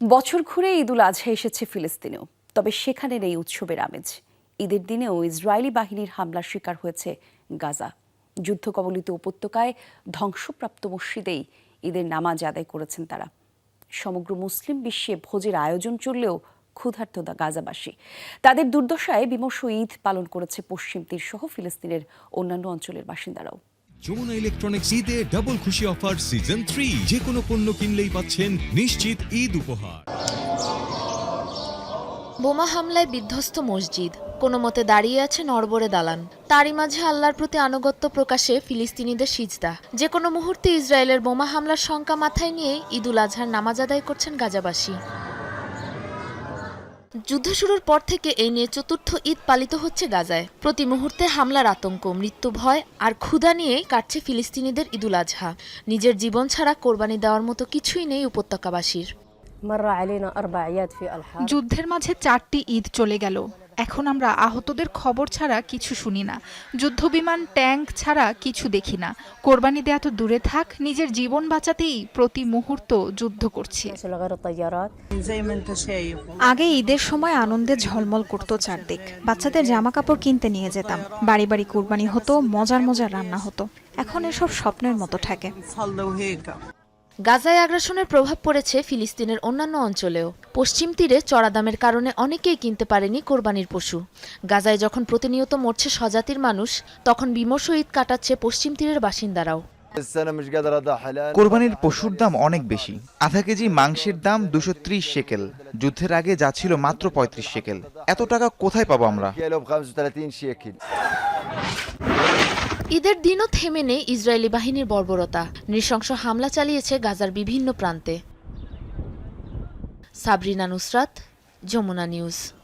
বছর ঘুরে ঈদুল আজহা এসেছে ফিলিস্তিনেও। তবে সেখানের এই উৎসবের আমেজ, ঈদের দিনেও ইসরায়েলি বাহিনীর হামলার শিকার হয়েছে গাজা। যুদ্ধ কবলিত উপত্যকায় ধ্বংসপ্রাপ্ত মসজিদেই ঈদের নামাজ আদায় করেছেন তারা। সমগ্র মুসলিম বিশ্বে ভোজের আয়োজন চললেও ক্ষুধার্ত গাজাবাসী। তাদের দুর্দশায় বিমর্ষ ঈদ পালন করেছে পশ্চিম তীর সহ ফিলিস্তিনের অন্যান্য অঞ্চলের বাসিন্দারাও। যমুনা ইলেকট্রনিক্স ঈদে ডাবল খুশি অফার সিজন থ্রি যে কোনো পণ্য কিনলেই পাচ্ছেন নিশ্চিত ঈদ উপহার। বোমা হামলায় বিধ্বস্ত মসজিদ। কোনো মতে দাঁড়িয়ে আছে নড়বড়ে দালান। তারই মাঝে আল্লাহর প্রতি আনুগত্য প্রকাশে ফিলিস্তিনিদের সিজদা। যে কোনো মুহূর্তে ইসরায়েলের বোমা হামলার শঙ্কা মাথায় নিয়ে ঈদুল আজহার নামাজ আদায় করছেন গাজাবাসী। যুদ্ধ শুরুর পর থেকে এই নিয়ে চতুর্থ ঈদ পালিত হচ্ছে গাজায়। প্রতি মুহূর্তে হামলার আতঙ্ক মৃত্যু ভয় আর ক্ষুধা নিয়ে কাটছে ফিলিস্তিনিদের ঈদুল আজহা। নিজের জীবন ছাড়া কোরবানি দেওয়ার মতো কিছুই নেই উপত্যকাবাসীর। যুদ্ধের মাঝে চারটি ঈদ চলে গেল। এখন আমরা আহতদের খবর ছাড়া কিছু শুনি না। যুদ্ধবিমান, ট্যাঙ্ক ছাড়া কিছু দেখি না। কোরবানি দেয়া তো দূরে থাক, নিজের জীবন বাঁচাতেই প্রতি মুহূর্ত যুদ্ধ করছি। আগে ঈদের সময় আনন্দে ঝলমল করতো চারদিক। বাচ্চাদের জামা কাপড় কিনতে নিয়ে যেতাম। বাড়ি বাড়ি কোরবানি হতো, মজার মজার রান্না হতো। এখন এসব স্বপ্নের মতো থাকে গাজায় আগ্রাসনের প্রভাব পড়েছে ফিলিস্তিনের অন্যান্য অঞ্চলেও। পশ্চিম তীরে চড়া দামের কারণে অনেকেই কিনতে পারেনি কোরবানির পশু। গাজায় যখন প্রতিনিয়ত মরছে স্বজাতির মানুষ, তখন বিমর্ষ ঈদ কাটাচ্ছে পশ্চিম তীরের বাসিন্দারাও। কোরবানির পশুর দাম অনেক বেশি। আধা কেজি মাংসের দাম দুশো শেকেল যুদ্ধের আগে যা ছিল মাত্র পঁয়ত্রিশ শেকেল এত টাকা কোথায় পাবো আমরা? ঈদের দিনও থেমে নেই ইসরায়েলি বাহিনীর বর্বরতা। নৃশংস হামলা চালিয়েছে গাজার বিভিন্ন প্রান্তে। সাবরিনা নুসরাত, যমুনা নিউজ।